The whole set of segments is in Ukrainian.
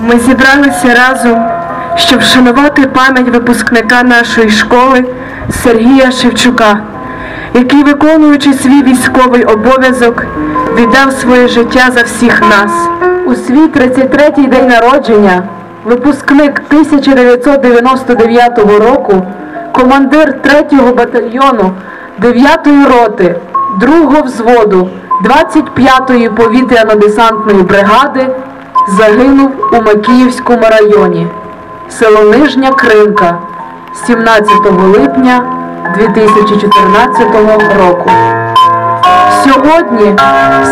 Ми зібралися разом, щоб вшанувати пам'ять випускника нашої школи Сергія Шевчука, який, виконуючи свій військовий обов'язок, віддав своє життя за всіх нас. У свій 33-й день народження, випускник 1999 року, командир 3-го батальйону 9-ї роти, 2-го взводу 25-ї повітряно-десантної бригади загинув у Макіївському районі, село Нижня Кринка, 17 липня 2014 року. Сьогодні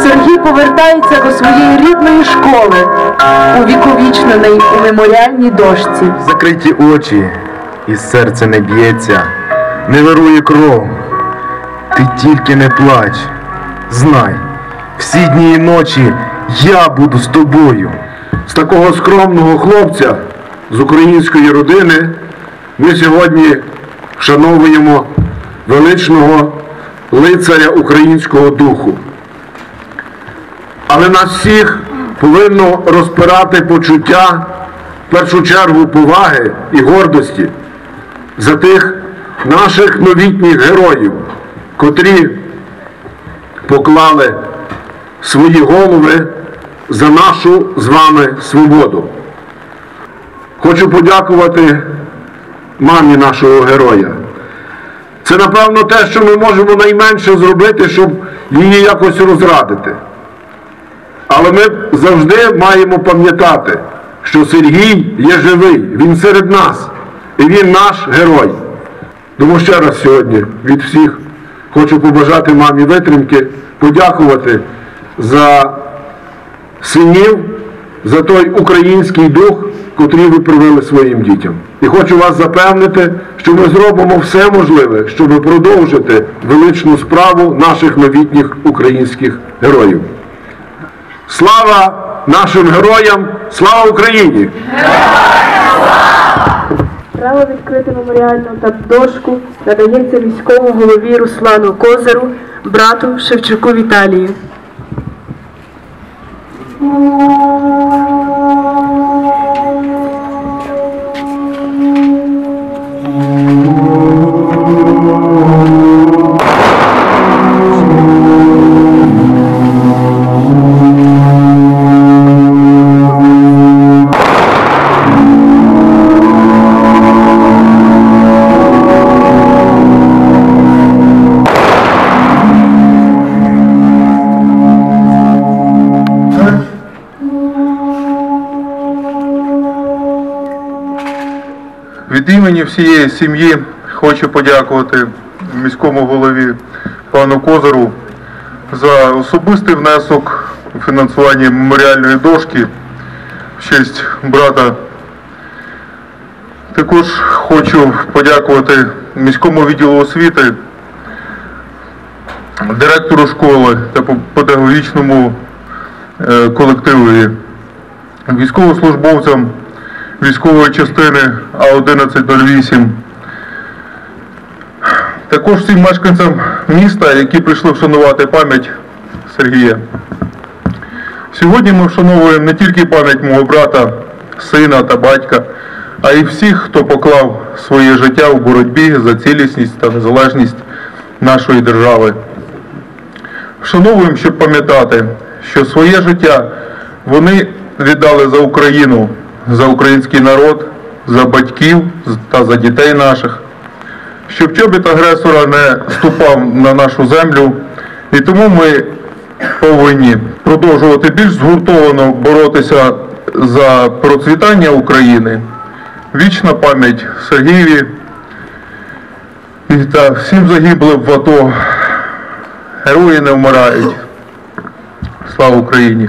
Сергій повертається до своєї рідної школи, увіковічнений у меморіальній дошці. Закриті очі, і серце не б'ється, не вирує кров. Ти тільки не плач. Знай, всі дні і ночі я буду з тобою. З такого скромного хлопця з української родини ми сьогодні вшановуємо величного лицаря українського духу. Але нас всіх повинно розпирати почуття в першу чергу поваги і гордості за тих наших новітніх героїв, котрі поклали свої голови за нашу з вами свободу. Хочу подякувати мамі нашого героя. Це, напевно, те, що ми можемо найменше зробити, щоб її якось розрадити. Але ми завжди маємо пам'ятати, що Сергій є живий, він серед нас, і він наш герой. Тому ще раз сьогодні від всіх хочу побажати мамі витримки, подякувати за синів, за той український дух, котрий ви привели своїм дітям. І хочу вас запевнити, що ми зробимо все можливе, щоб продовжити величну справу наших новітніх українських героїв. Слава нашим героям! Слава Україні! Право відкрити меморіальну дошку надається міському голові Руслану Козиру, брату Шевчуку Thank you. Від імені всієї сім'ї хочу подякувати міському голові пану Козиру за особистий внесок у фінансування меморіальної дошки в честь брата. Також хочу подякувати міському відділу освіти, директору школи та педагогічному е, колективу, військовослужбовцям військової частини А1108. Також всім мешканцям міста, які прийшли вшанувати пам'ять Сергія. Сьогодні ми вшановуємо не тільки пам'ять мого брата, сина та батька, а й всіх, хто поклав своє життя у боротьбі за цілісність та незалежність нашої держави. Вшановуємо, щоб пам'ятати, що своє життя вони віддали за Україну, за український народ, за батьків та за дітей наших, щоб чобіт агресора не ступав на нашу землю, і тому ми повинні продовжувати більш згуртовано боротися за процвітання України. Вічна пам'ять Сергієві та всім загиблим в АТО. Герої не вмирають. Слава Україні!